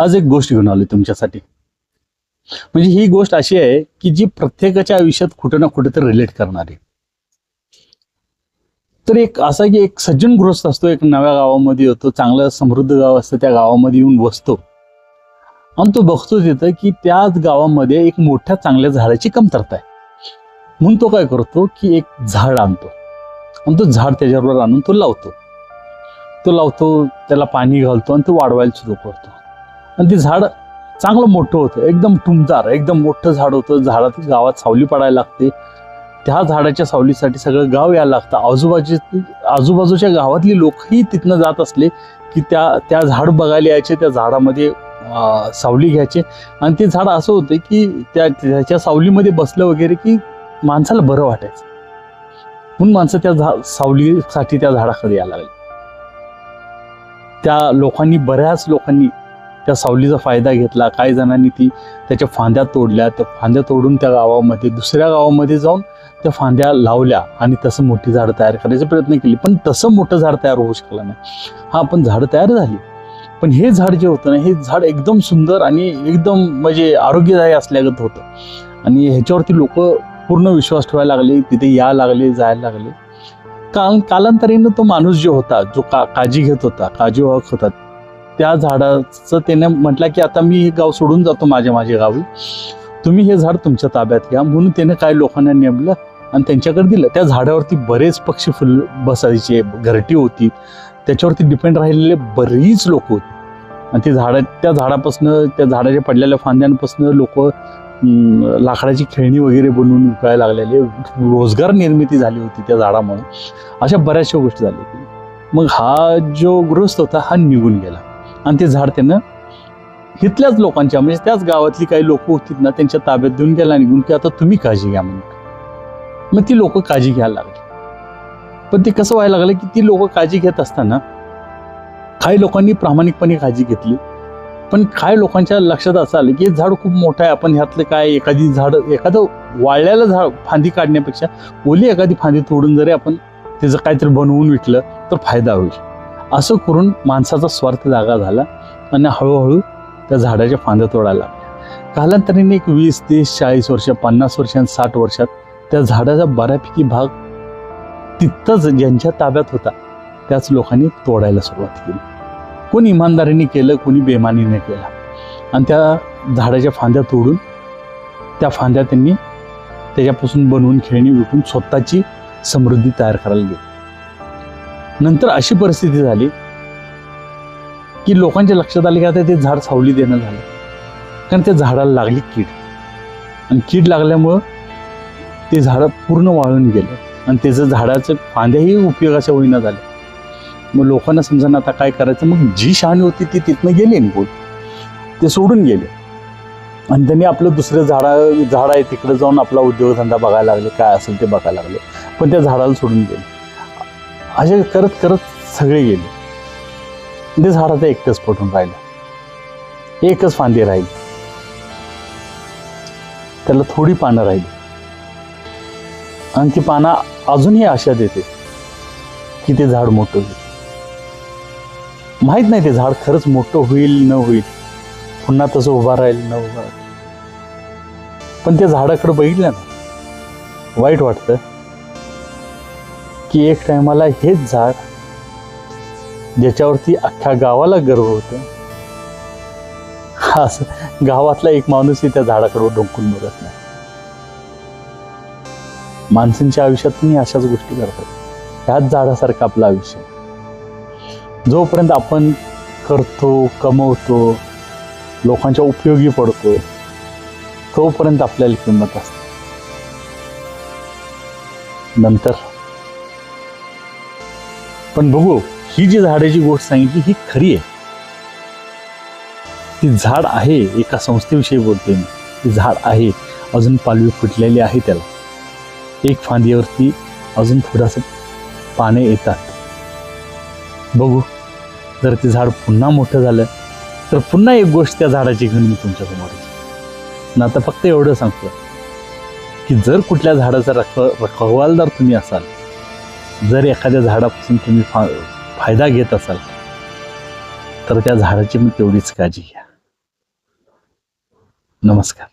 आज एक गोष्ट घेऊन आलो तुमच्यासाठी. म्हणजे ही गोष्ट अशी आहे की जी प्रत्येकाच्या आयुष्यात कुठं ना कुठं तर रिलेट करणारी तर एक असा की एक सज्जन गृहस्थ असतो एक नव्या गावामध्ये येतो चांगलं समृद्ध गाव असतं त्या गावामध्ये येऊन बसतो. आणि तो बघतो तिथं की त्याच गावामध्ये एक मोठ्या चांगल्या झाडाची कमतरता आहे. म्हणून तो काय करतो की एक झाड आणतो. आणि तो झाड त्याच्याबरोबर आणून तो लावतो. तो लावतो त्याला पाणी घालतो आणि तो वाढवायला सुरू करतो. आणि ते झाड चांगलं मोठं होतं. एकदम टुमदार एकदम मोठं झाड होतं. झाडात गावात सावली पडायला लागते. त्या झाडाच्या सावलीसाठी सगळं गाव यायला लागतं. आजूबाजू आजूबाजूच्या गावातली लोकही तिथनं जात असले की त्या त्या झाड बघायला यायचे त्या झाडामध्ये सावली घ्यायचे. आणि ते झाड असं होतं की त्या त्याच्या सावलीमध्ये बसलं वगैरे की माणसाला बरं वाटायचं. म्हणून माणसं त्या झा सावलीसाठी त्या झाडाकडे यायला लागली. त्या लोकांनी बऱ्याच लोकांनी त्या सावलीचा फायदा घेतला काही जणांनी ती त्याच्या फांद्या तोडल्या त्या फांद्या तोडून त्या गावामध्ये दुसऱ्या गावामध्ये जाऊन त्या फांद्या लावल्या आणि तसं मोठी झाडं तयार करायचा प्रयत्न केले. पण तसं मोठं झाड तयार होऊ शकलं नाही. हा पण झाडं तयार झाली. पण हे झाड जे होतं ना हे झाड एकदम सुंदर आणि एकदम म्हणजे आरोग्यदायी असल्यागत होतं. आणि ह्याच्यावरती लोक पूर्ण विश्वास ठेवायला लागले तिथे यायला लागले जायला लागले. कारण कालांतराने तो माणूस जो होता जो का काळजी घेत होता काळजी वाहक होता त्या झाडाचं त्याने म्हटलं की आता मी हे गाव सोडून जातो माझ्या माझ्या गावी. तुम्ही हे झाड तुमच्या ताब्यात घ्या. म्हणून त्याने काही लोकांना नेमलं आणि त्यांच्याकडे दिलं. त्या झाडावरती बरेच पक्षी फुल बसायचे घरटी होती. त्याच्यावरती डिपेंड राहिलेले बरीच लोक होती. आणि ते झाडा त्या झाडापासनं त्या झाडाच्या पडलेल्या फांद्यांपासून लोक लाकडाची खेळणी वगैरे बनवून विकायला लागलेले. रोजगार निर्मिती झाली होती त्या झाडामुळे. अशा बऱ्याचशा गोष्टी झाल्या होत्या. मग हा जो गृहस्थ होता हा निघून गेला. आणि ते झाड त्यानं इथल्याच लोकांच्या म्हणजे त्याच गावातली काही लोक होती ना त्यांच्या ताब्यात देऊन गेला निघून की आता तुम्ही काळजी घ्या म्हणून. मग ती लोक काळजी घ्यायला लागली. पण ते कसं व्हायला लागलं की ती लोक काळजी घेत असताना काही लोकांनी प्रामाणिकपणे काळजी घेतली. पण काही लोकांच्या लक्षात असं आलं की हे झाड खूप मोठं आहे आपण ह्यातलं काय एखादी झाड एखादं वाळल्याला झाड फांदी काढण्यापेक्षा ओली एखादी फांदी तोडून जरी आपण त्याचं काहीतरी बनवून विकलं तर फायदा होईल. असं करून माणसाचा स्वार्थ जागा झाला आणि हळूहळू त्या झाडाच्या फांद्या तोडायला लागल्या. कालांतराने एक वीस तीस चाळीस वर्ष पन्नास वर्ष आणि साठ वर्षात त्या झाडाचा बऱ्यापैकी भाग तिथंच ज्यांच्या ताब्यात होता त्याच लोकांनी तोडायला सुरुवात केली. कोणी इमानदारीने केलं कोणी बेमानीने केलं. आणि त्या झाडाच्या फांद्या तोडून त्या फांद्या त्यांनी त्याच्यापासून बनवून खेळणी विकून स्वतःची समृद्धी तयार करायला गेली. नंतर अशी परिस्थिती झाली की लोकांच्या लक्षात आले की आता ते झाड सावली देणं झालं. कारण त्या झाडाला लागली कीड. आणि कीड लागल्यामुळं ते झाडं पूर्ण वाळून गेलं. आणि त्याचं झाडाचं फांद्याही उपयोगाच्या होईना झाल्या. मग लोकांना समजा आता काय करायचं? मग जी शहाणी होती ती तिथनं गेली निघून ते सोडून गेले. आणि त्यांनी आपलं दुसरं झाडा झाड आहे तिकडे जाऊन आपला उद्योगधंदा बघायला लागले. काय असेल ते बघायला लागले. पण त्या झाडाला सोडून गेले. असे करत करत सगळे गेले. ते झाड आता एकटंच पटून राहिलं. एकच फांदी राहिली. त्याला थोडी पानं राहिली. आणि ती पानं अजूनही आशा देते की ते झाड मोठं होईल. माहीत नाही ते झाड खरंच मोठं होईल न होईल. पुन्हा तसं उभा राहील न उभा राहील. पण त्या झाडाकडे बघितलं ना वाईट वाटतं. की एक टायमाला हेच झाड ज्याच्यावरती अख्ख्या गावाला गर्व होतो. असं गावातला एक माणूसही त्या झाडाकडे डोंकून बघत नाही. माणसांच्या आयुष्यातूनही अशाच गोष्टी करतात ह्याच झाडासारखं आपलं आयुष्य. जोपर्यंत आपण करतो कमवतो लोकांच्या उपयोगी पडतो तोपर्यंत आपल्याला किंमत असते. नंतर पण बघू ही जी झाडाची गोष्ट सांगितली ही खरी आहे. ती झाड आहे एका संस्थेविषयी बोलते मी. ती झाड आहे अजून पालवी फुटलेली आहे त्याला. एक फांदीवरती अजून थोडंसं पाने येतात. बघू जर ते झाड पुन्हा मोठं झालं तर पुन्हा एक गोष्ट त्या झाडाची घेऊन मी तुमच्यासमोर ना आता फक्त एवढं सांगतो की जर कुठल्या झाडाचा रख रखवालदार तुम्ही असाल जर एखाद्या झाडापासून तुम्ही फा फायदा घेत असाल तर त्या झाडाची मग तेवढीच काळजी घ्या. नमस्कार.